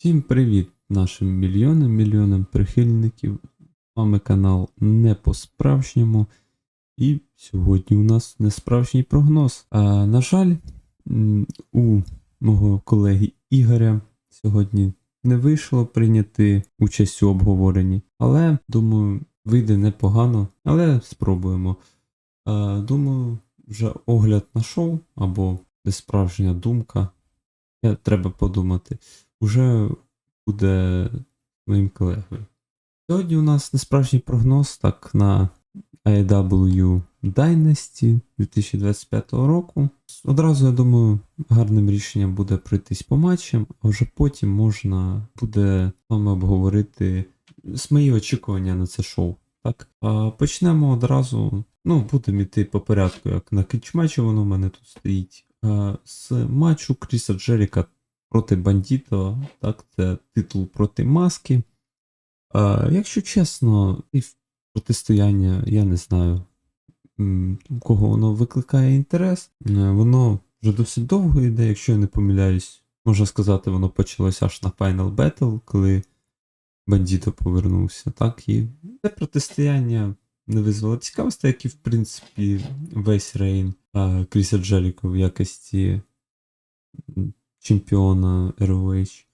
Всім привіт нашим мільйонам, мільйонам прихильників. З вами канал Не по-справжньому. І сьогодні у нас несправжній прогноз. А, на жаль, у мого колеги Ігоря сьогодні не вийшло прийняти участь у обговоренні. Але думаю, вийде непогано. Але спробуємо. А, думаю, вже огляд на шоу або несправжня думка. Треба подумати. Уже буде моїм колегою. Сьогодні у нас несправжній прогноз так на AEW Dynasty 2025 року. Одразу, я думаю, гарним рішенням буде пройтись по матчам, а вже потім можна буде з вами обговорити мої очікування на це шоу. Так, а, почнемо одразу. Ну, будемо йти по порядку, як на кетчматчі воно в мене тут стоїть. А, з матчу Кріса Джеріка проти Бандіто, так, це титул проти маски. А, якщо чесно, і протистояння, я не знаю, у кого воно викликає інтерес. Е, Воно вже досить довго йде, якщо я не помиляюсь. Можна сказати, воно почалося аж на Final Battle, коли Бандіто повернувся. Так, і це протистояння не визвало цікавості, як і, в принципі, весь рейн Кріса Джеріка в якості чемпіона ROH.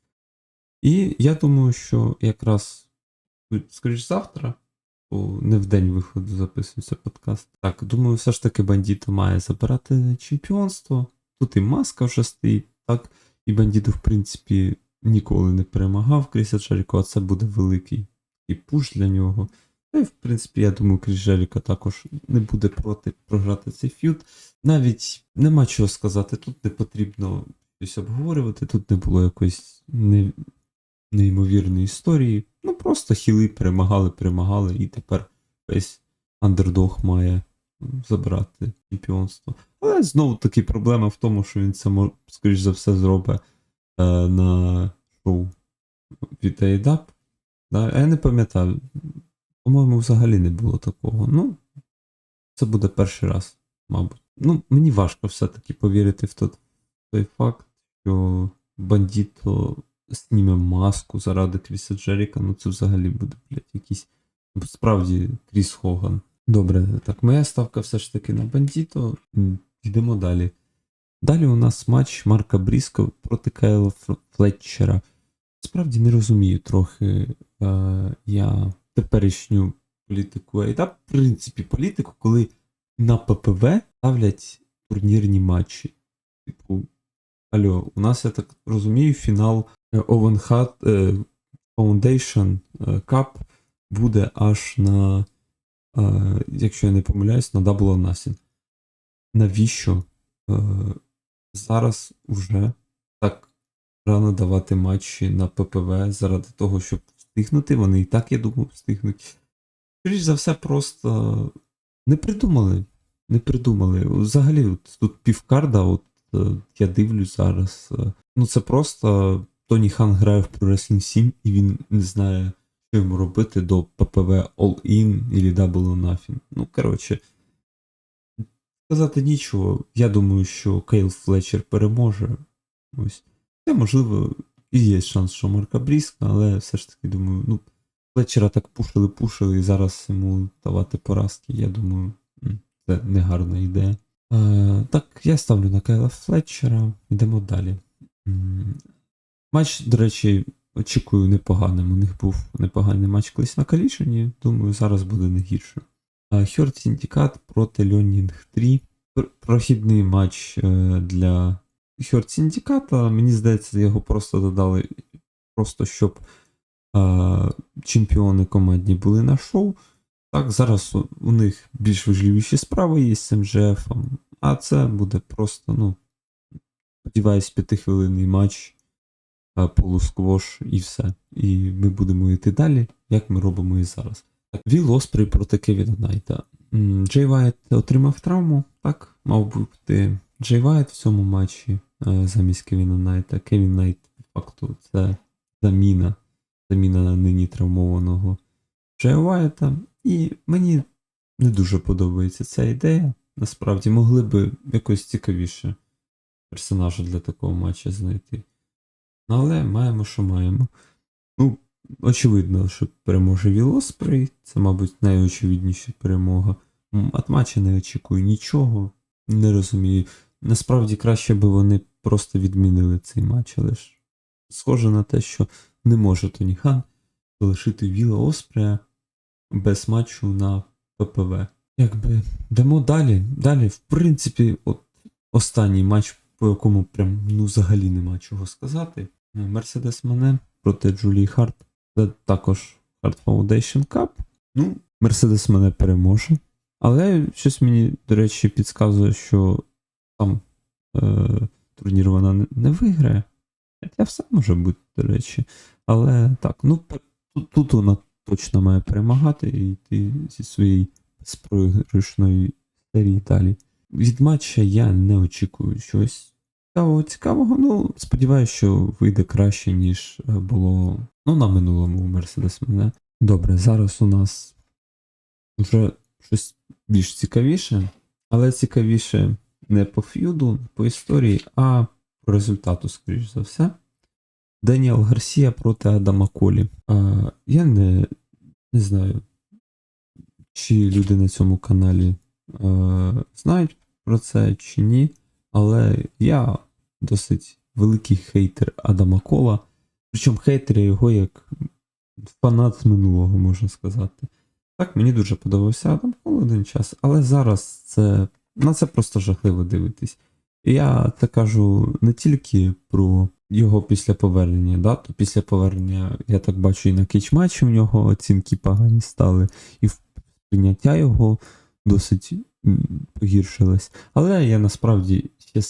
І я думаю, що якраз, скоріш завтра, бо не в день виходу записується подкаст. Так, думаю, все ж таки бандіто має забирати чемпіонство. Тут і маска вже стоїть, так, і бандіто, в принципі, ніколи не перемагав Кріса Джеріко, а це буде великий і пуш для нього. Та й, в принципі, я думаю, Кріс Джеріко також не буде проти програти цей ф'юд. Навіть нема чого сказати, тут не потрібно щось обговорювати, тут не було якоїсь не... неймовірної історії. Ну просто хіли перемагали, перемагали, і тепер весь андердог має забрати чемпіонство. Але знову таки проблема в тому, що він це скоріш за все зробить е, на шоу від AEW. Да? Я не пам'ятаю. По-моєму, взагалі не було такого. Ну, це буде перший раз, мабуть. Ну, мені важко все-таки повірити в той, в той факт, що бандіто зніме маску заради Кріса Джеріка. Ну, це взагалі буде, блядь, якийсь. Справді, Кріс Хоган. Добре, так, моя ставка все ж таки на бандіто. Йдемо далі. Далі у нас матч Марка Бріско проти Кайла Флетчера. Справді не розумію трохи е, я теперішню політику. Та, в принципі, політику, коли на ППВ ставлять турнірні матчі. Типу, алло, у нас, я так розумію, фінал е, Owen е, Foundation е, Cup буде аж на, е, якщо я не помиляюсь, на Double Навіщо е, зараз уже так рано давати матчі на ППВ заради того, щоб встигнути? Вони і так, я думаю, встигнуть. Скоріш за все, просто не придумали. Не придумали. Взагалі, от тут півкарда, от е, я дивлюсь зараз. е, Ну, це просто Тоні Хан грає в Pro Wrestling 7, і він не знає, що йому робити до ППВ All-In или Double Nothing. Ну, коротше, сказати нічого. Я думаю, що Кейл Флетчер переможе. Ось. Це, можливо, і є шанс, що Марка Бріска, але все ж таки думаю, ну, Флетчера так пушили, пушили, і зараз йому давати поразки, я думаю, це не гарна ідея. Е, так, я ставлю на Кайла Флетчера, йдемо далі. Матч, до речі, очікую непоганим. У них був непоганий матч колись на Калішині, думаю, зараз буде не гірше. Хьорт Сіндікат проти Льонінг 3. Прохідний матч е, для Хьорт Сіндіката. Мені здається, його просто додали, просто щоб е, чемпіони командні були на шоу. Так, зараз у, них більш важливіші справи є з МЖФ, а це буде просто, ну, сподіваюсь, п'ятихвилинний матч, е, полусквош і все. І ми будемо йти далі, як ми робимо і зараз. Віл Оспрей проти Кевіна Найта. Джей Вайт отримав травму, так, мав бути Джей Вайт в цьому матчі е, замість Кевіна Найта. Кевін Найт, по факту, це заміна, заміна нині травмованого Джея І мені не дуже подобається ця ідея. Насправді могли би якось цікавіше персонажа для такого матча знайти. Але маємо, що маємо. Ну, очевидно, що переможе Вілоспрей. Це, мабуть, найочевидніша перемога. От матча не очікую нічого. Не розумію. Насправді краще би вони просто відмінили цей матч, але ж схоже на те, що не може Тоні Хан залишити Віла Оспрея без матчу на ППВ. Якби йдемо далі. Далі, в принципі, от останній матч, по якому прям ну взагалі нема чого сказати. Мерседес Мене проти Джулії Харт. Це також Hard Foundation Cup. Ну, Мерседес мене переможе. Але щось мені, до речі, підказує, що там е, турнір вона не, виграє. Хоча все може бути, до речі. Але так, ну тут вона точно має перемагати і йти зі своєї безпроіграшної серії далі. Від матча я не очікую щось цікавого, цікавого. Ну, сподіваюся, що вийде краще, ніж е, було ну, на минулому Мерседес мене. Добре, зараз у нас вже щось більш цікавіше, але цікавіше не по ф'юду, по історії, а по результату, скоріш за все. Деніел Гарсія проти Адама Колі. А, я не, не знаю, чи люди на цьому каналі е, знають про це чи ні, але я досить великий хейтер Адама Кола. Причому хейтер його як фанат минулого, можна сказати. Так, мені дуже подобався Адам Кол один час, але зараз це на це просто жахливо дивитись. І я це кажу не тільки про його після повернення, да? то після повернення, я так бачу, і на кейдж-матчі в нього оцінки погані стали, і прийняття його досить погіршилось. Але я насправді ще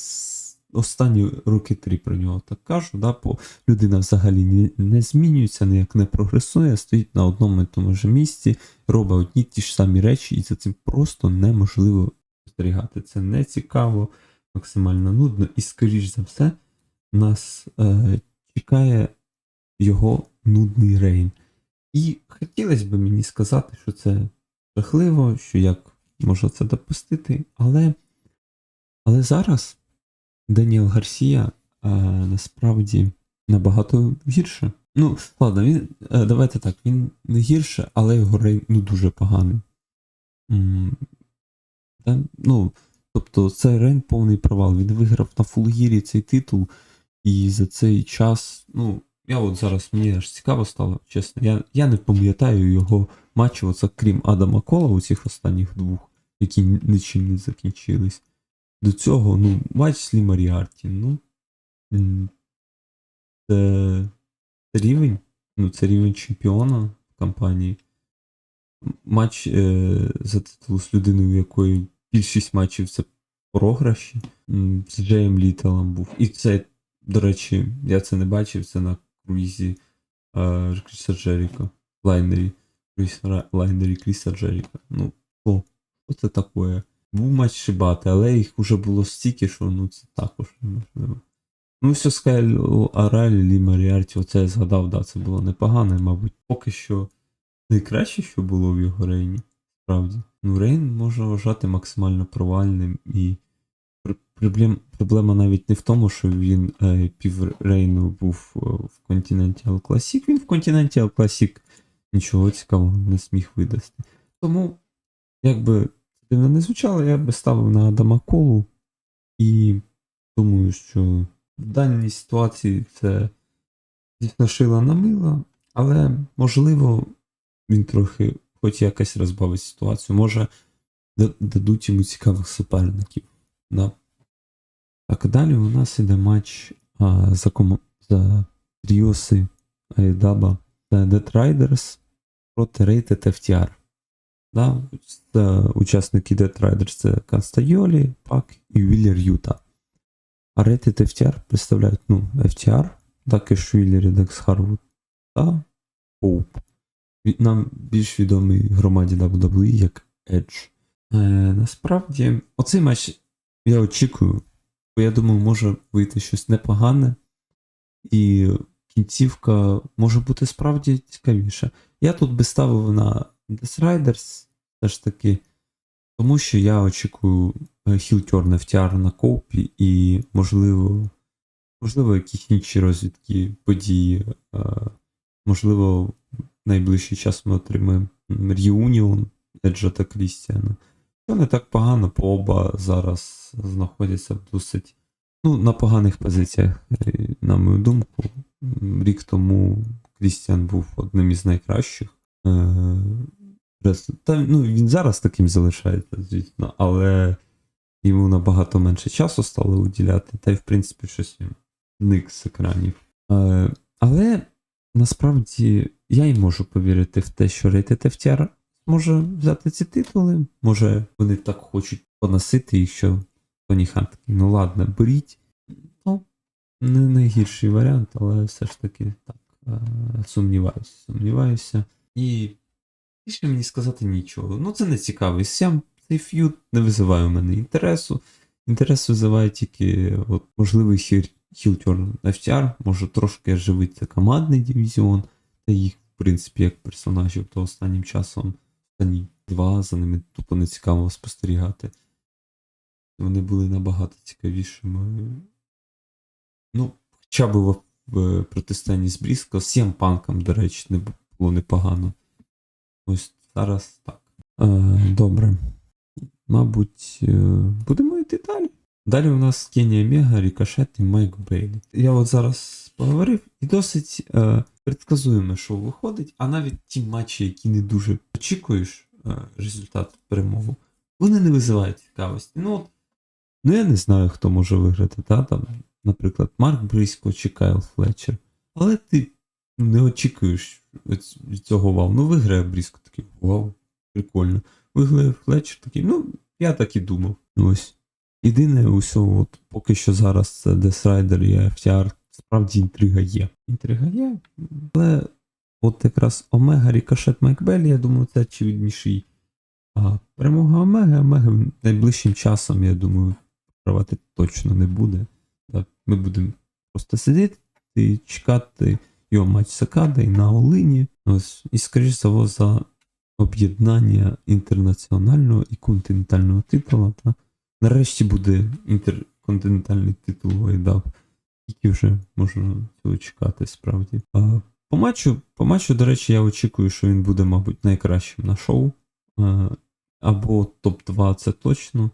останні роки три про нього так кажу, да? бо людина взагалі не, не змінюється, ніяк не прогресує, стоїть на одному і тому ж місці, робить одні ті ж самі речі, і за цим просто неможливо спостерігати. Це не цікаво, максимально нудно, і, скоріш за все, нас е, чекає його нудний рейн. І хотілося б мені сказати, що це жахливо, що як можна це допустити, але, але зараз Даніел Гарсія е, насправді набагато гірше. Ну, ладно, він, е, давайте так, він не гірше, але його рейн ну, дуже поганий. М, та, ну, тобто, це рейн повний провал. Він виграв на фулгірі цей титул, і за цей час, ну, я от зараз мені аж цікаво стало, чесно. Я, я не пам'ятаю його матчів, оце крім Адама Кола у цих останніх двох, які нічим не закінчились. До цього, ну, матч з Лі Маріарті, ну. Це, рівень. Ну, це рівень чемпіона в компанії. Матч е, за титул з людиною, у якої більшість матчів це програші. З Джеєм Літелом був. І це, до речі, я це не бачив, це на круїзі е, Кріса Джеріка. Лайнері. Кріса, лайнері Кріса Джеріка. Ну, о, це таке? Був матч Шибати, але їх вже було стільки, що ну це також неможливо. Ну, все Скай Аралі, Лі Маріарті, оце я згадав, да, це було непогано, і, мабуть, поки що найкраще, що було в його рейні. Справді. Ну, Рейн можна вважати максимально провальним, і проблема навіть не в тому, що він е, пів Рейну був е, в Continental Classic, він в Continental Classic нічого цікавого не зміг видасти. Тому, якби це дивно не звучало, я би ставив на Адама Колу, і думаю, що в даній ситуації це дійсно шила на мила, але можливо він трохи хоч якось розбавить ситуацію. Може дадуть йому цікавих суперників. Да. Так, далі у нас іде матч а, за, кому... за Тріоси Айдаба та Dead Riders проти Rated FTR. Да? Це учасники Dead Riders це Канстайолі, Пак і Віллер Юта. А Rated FTR представляють ну, FTR, також Віллер і Декс Харвуд та. Від- Нам більш відомий громаді WWE як Edge. Е, насправді, оцей матч я очікую, бо я думаю, може вийти щось непогане, і кінцівка може бути справді цікавіша. Я тут би ставив на Death Riders, все ж таки, тому що я очікую хілтер FTR на коупі, і, можливо, можливо, якісь інші розвідки події. Е, можливо, в найближчий час ми отримаємо реюніон Еджа та Крістіана. Що не так погано, бо оба зараз знаходяться в досить ну, на поганих позиціях, на мою думку. Рік тому Крістіан був одним із найкращих. Е, Та, ну, він зараз таким залишається, звісно, але йому набагато менше часу стало уділяти, та й в принципі щось він зник з екранів. Е, але насправді я й можу повірити в те, що Rated FTR може взяти ці титули. Може, вони так хочуть поносити їх, що Тоні Хан такий, ну ладно, беріть. Ну, не найгірший варіант, але все ж таки так. е, Сумніваюся, сумніваюся. І більше мені сказати нічого. Ну, це не цікавий сям. Цей ф'юд не визиває у мене інтересу. Інтерес визиває тільки от, можливий хіл- хілтюрн FTR, може трошки оживиться командний дивізіон, та їх, в принципі, як персонажів, то останнім часом останні два за ними тупо не цікаво спостерігати. Вони були набагато цікавішими. Ну, хоча б в, в протистоянні з Бріско, з Сім панком, до речі, не було непогано. Ось зараз так. Е, добре. Мабуть, е, будемо йти далі. Далі у нас Кенні Омега, Рікошет і Майк Бейлі. Я от зараз поговорив, і досить е, предсказуємо, що виходить, а навіть ті матчі, які не дуже очікуєш е, результат перемогу, вони не визивають цікавості. Ну, от, ну я не знаю, хто може виграти, та, там, наприклад, Марк Бриско чи Кайл Флетчер. Але ти не очікуєш від цього вау. Ну, виграє Бриско такий, вау, прикольно. Виграє Флетчер такий, ну, я так і думав. Ось. Єдине усього, от поки що зараз це Rider і FTR, справді інтрига є. Інтрига є, але от якраз Омега Рікошет Майкбелі, я думаю, це очевидніший. А перемога Омеги, Омега найближчим часом, я думаю, програвати точно не буде. Ми будемо просто сидіти і чекати його матч Сакада і на Олині. Ось, і, скоріш за об'єднання інтернаціонального і континентального титула. Та нарешті буде інтерконтинентальний титул Вайдап, який вже можна цього чекати справді. А, по матчу, по матчу, до речі, я очікую, що він буде, мабуть, найкращим на шоу. А, або топ-2 це точно.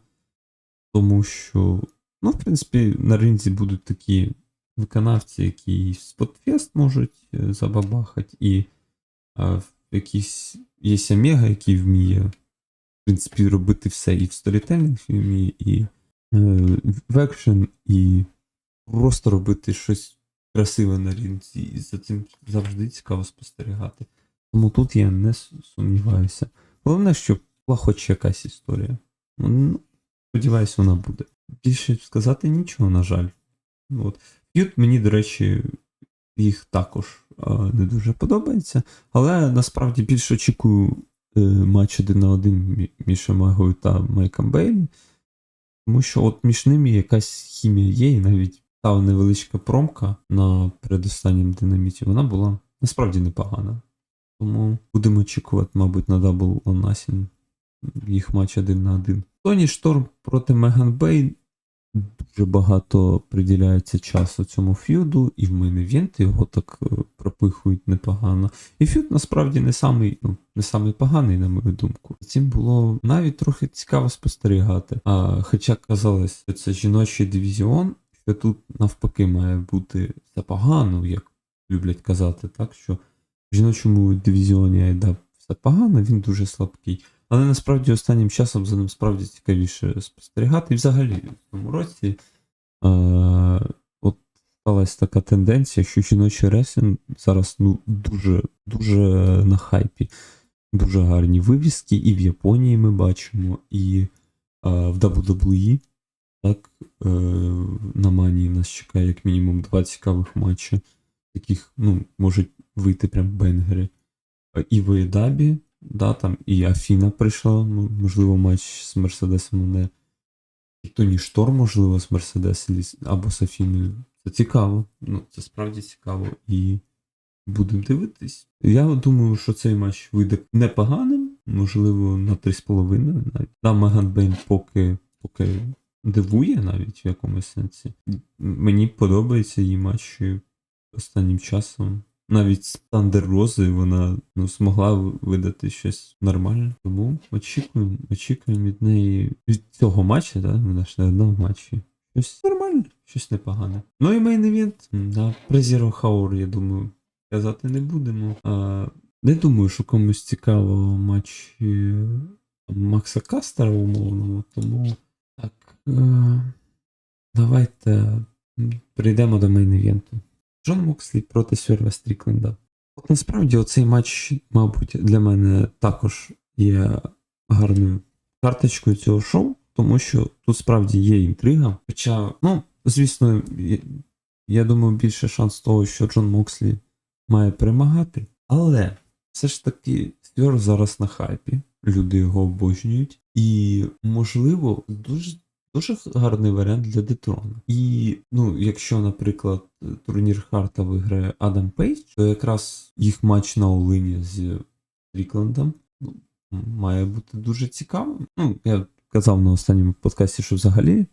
Тому що, ну, в принципі, на ринзі будуть такі виконавці, які спотфест можуть е, забабахати, і а, в якийсь є Омега, який вміє, в принципі, робити все і в сторітелінг вміє, і е, в екшен, і просто робити щось красиве на ринзі. І за цим завжди цікаво спостерігати. Тому тут я не сумніваюся. Головне, щоб була хоч якась історія. Ну, сподіваюсь, вона буде. Більше сказати нічого, на жаль. От. Ф'ют мені, до речі, їх також е, не дуже подобається. Але насправді більше очікую е, матч один на один між Омегою та Майком Бейлі. Тому що от між ними якась хімія є, і навіть та невеличка промка на передостаннім динаміті, вона була насправді непогана. Тому будемо очікувати, мабуть, на Double or їх матч один на один. Тоні Шторм проти Меган Бейн дуже багато приділяється часу цьому ф'юду, і в мейн івенти його так е, пропихують непогано. І ф'юд насправді не самий, ну, не самий поганий, на мою думку. Цим було навіть трохи цікаво спостерігати. А, хоча казалось, що це жіночий дивізіон, що тут навпаки має бути все погано, як люблять казати, так що в жіночому дивізіоні Айда все погано, він дуже слабкий. Але насправді останнім часом за ним справді цікавіше спостерігати. І взагалі в цьому році е, от сталася така тенденція, що жіночий ресінг зараз ну, дуже, дуже на хайпі. Дуже гарні вивіски, і в Японії ми бачимо, і е, в WWE. Так, е, на манії нас чекає як мінімум два цікавих матчі, яких ну, можуть вийти прям бенгери. І в Ейдабі, да, там і Афіна прийшла, можливо, матч з Мерседесом не. І Тоні Шторм, можливо, з Мерседес або з Афіною. Це цікаво. Ну, це справді цікаво. І будемо дивитись. Я думаю, що цей матч вийде непоганим, можливо, на 3,5 навіть. Да, Меган Бейн поки, поки дивує навіть в якомусь сенсі. Мені подобаються її матчі останнім часом. Навіть з Тандер Рози вона ну, змогла видати щось нормальне. Тому очікуємо, очікуємо від неї від цього матчу, да? вона ж не одна в матчі. Щось нормальне, щось непогане. Ну і мейн івент на Презіро Хаур, я думаю, казати не будемо. А, не думаю, що комусь цікаво матч е, Макса Кастера умовного, тому давайте м, перейдемо до мейн івенту. Джон Мокслі проти Сьорва Стрікленда. От насправді оцей матч, мабуть, для мене також є гарною карточкою цього шоу, тому що тут справді є інтрига. Хоча, ну, звісно, я, думаю, більше шанс того, що Джон Мокслі має перемагати. Але все ж таки Сьор зараз на хайпі. Люди його обожнюють. І, можливо, дуже Дуже гарний варіант для Детрона. І ну, якщо, наприклад, турнір Харта виграє Адам Пейдж, то якраз їх матч на Олині з Стріклендом ну, має бути дуже цікавим. Ну, я казав на останньому подкасті, що взагалі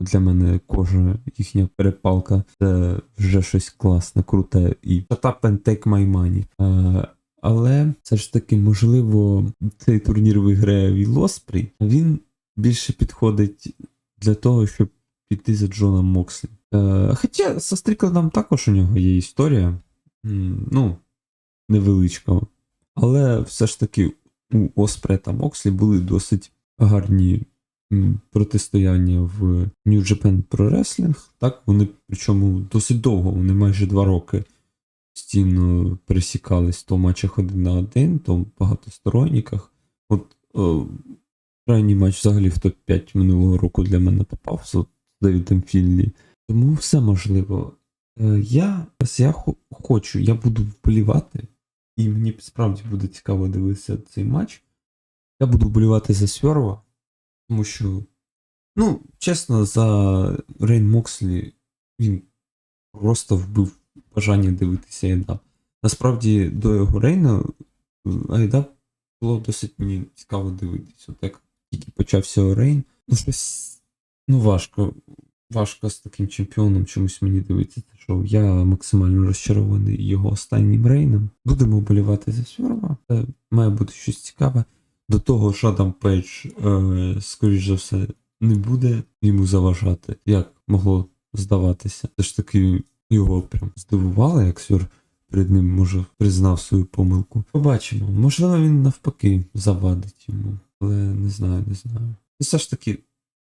для мене кожна їхня перепалка це вже щось класне, круте і shut up and take my money. Е, але все ж таки, можливо, цей турнір виграє Віл Оспрі, а він більше підходить для того, щоб піти за Джоном Мокслі. Е, хоча со Стріклендом також у нього є історія. Ну, невеличка. Але все ж таки у Оспре та Мокслі були досить гарні протистояння в New Japan Pro Wrestling. Так, вони причому досить довго, вони майже два роки постійно пересікались то в матчах один на один, то в багатосторонніках. От о, крайній матч взагалі в топ-5 минулого року для мене попав з Девідом Філлі. Тому все можливо. Е, Я, я хо- хочу, я буду вболівати, і мені справді буде цікаво дивитися цей матч. Я буду вболівати за Сверва, тому що, ну, чесно, за Рейн Мокслі він просто вбив бажання дивитися Айда. Насправді, до його Рейна е, Айда було досить мені цікаво дивитися. От як тільки почався Рейн, ну щось ну важко. Важко з таким чемпіоном чомусь мені дивитися це. Я максимально розчарований його останнім рейном. Будемо вболівати за Сьорва. Це має бути щось цікаве. До того ж, Адам Пейдж, е, скоріш за все, не буде йому заважати, як могло здаватися. Це ж таки його прям здивувало, як Сьор перед ним може признав свою помилку. Побачимо. Можливо, він навпаки завадить йому, але не знаю, не знаю. І все ж таки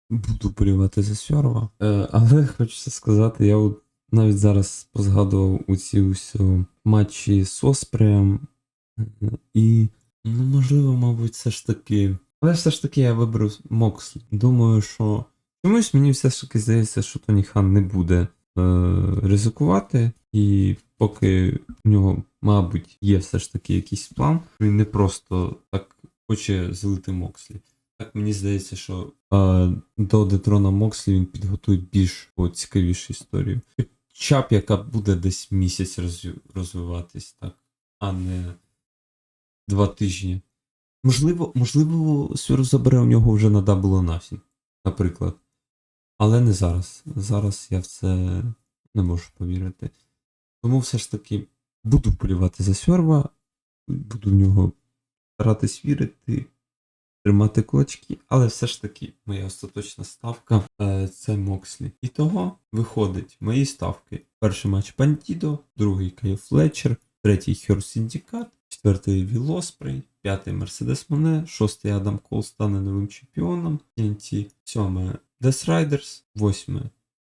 буду болівати за Сьорва. Е, але хочеться сказати, я от навіть зараз позгадував у ці усі матчі з Оспреєм. Е, І, ну, можливо, мабуть, все ж таки. Але все ж таки я виберу Мокслі. Думаю, що чомусь мені все ж таки здається, що Тоні Хан не буде е, ризикувати, і поки в нього, мабуть, є все ж таки якийсь план, він не просто так хоче злити Мокслі. Так мені здається, що е, до Детрона Мокслі він підготує більш цікавішу історію. Хоча б яка буде десь місяць розвиватись, так, а не два тижні. Можливо, можливо, Сюр забере у нього вже на Double Nothing, наприклад. Але не зараз. Зараз я в це не можу повірити. Тому все ж таки буду вболівати за Сьорва, буду в нього старатись вірити, тримати кулачки, але все ж таки моя остаточна ставка е, це Мокслі. І того виходить мої ставки. Перший матч Пантідо, другий Кайо Флетчер, третій Хьор Сіндікат, четвертий Віл Оспрей, п'ятий Мерседес Моне, шостий Адам Кол стане новим чемпіоном, TNT, сьоме Death Riders, восьме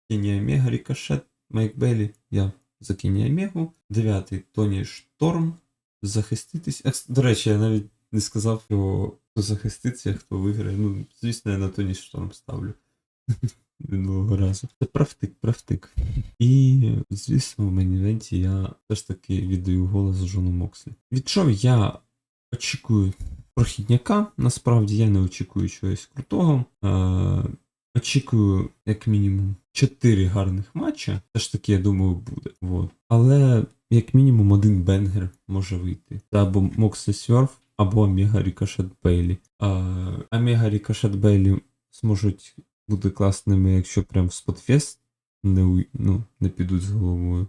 Кенія Омега Рікошет, Майк Беллі, я за Кенія Омегу, дев'ятий Тоні Шторм, захиститись. До речі, я навіть не сказав, що хто захиститься, хто виграє. Ну, звісно, я на Тоні Шторм ставлю. Минулого разу. Це правтик, правтик. І, звісно, в мейн-івенті я все ж таки віддаю голос Джону Мокслі. Від чого я очікую прохідняка. Насправді я не очікую чогось крутого. Е, очікую, як мінімум, 4 гарних матча. Все ж таки, я думаю, буде. Вот. Але як мінімум один бенгер може вийти. Або Мокслі Сьорф, або Омега Рікошет Бейлі. А, Омега Рікошет Бейлі зможуть буде класними, якщо прям в Spotfest не, ну, не підуть з головою.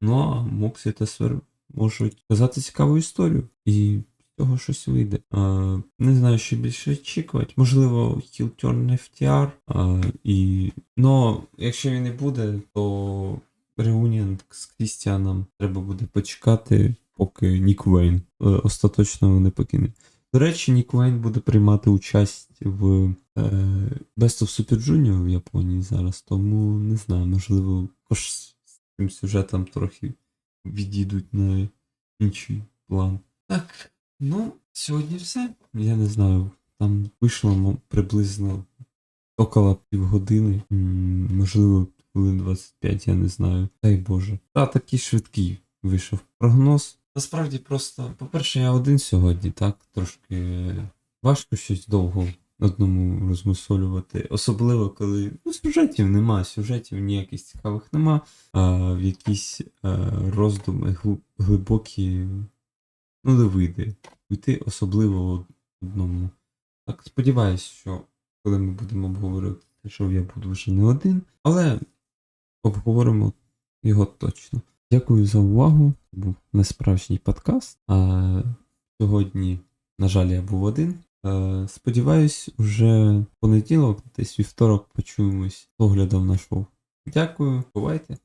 Ну а Моксі та Свер можуть казати цікаву історію. І з цього щось вийде. А, не знаю, що більше очікувати. Можливо, Turn FTR. І... Ну, якщо він не буде, то реуніон з Крістіаном треба буде почекати, поки Нік Вейн е, остаточно не покине. До речі, Нік Вейн буде приймати участь в е, Best of Super Junior в Японії зараз, тому не знаю, можливо, також з цим сюжетом трохи відійдуть на інший план. Так, ну, сьогодні все. Я не знаю, там вийшло приблизно около півгодини, можливо, хвилин 25, я не знаю. Дай Боже. Та такий швидкий вийшов прогноз. Насправді просто, по-перше, я один сьогодні, так, трошки важко щось довго одному розмусолювати. Особливо, коли ну, сюжетів нема, сюжетів ніяких цікавих нема, а в якісь е, роздуми глибокі, ну, не вийде. Йти особливо одному. Так, сподіваюсь, що коли ми будемо обговорювати, що я буду вже не один, але обговоримо його точно. Дякую за увагу. Був несправжній подкаст. А сьогодні, на жаль, я був один. Е, Сподіваюсь, уже понеділок, десь вівторок почуємось з оглядом на шоу. Дякую, бувайте.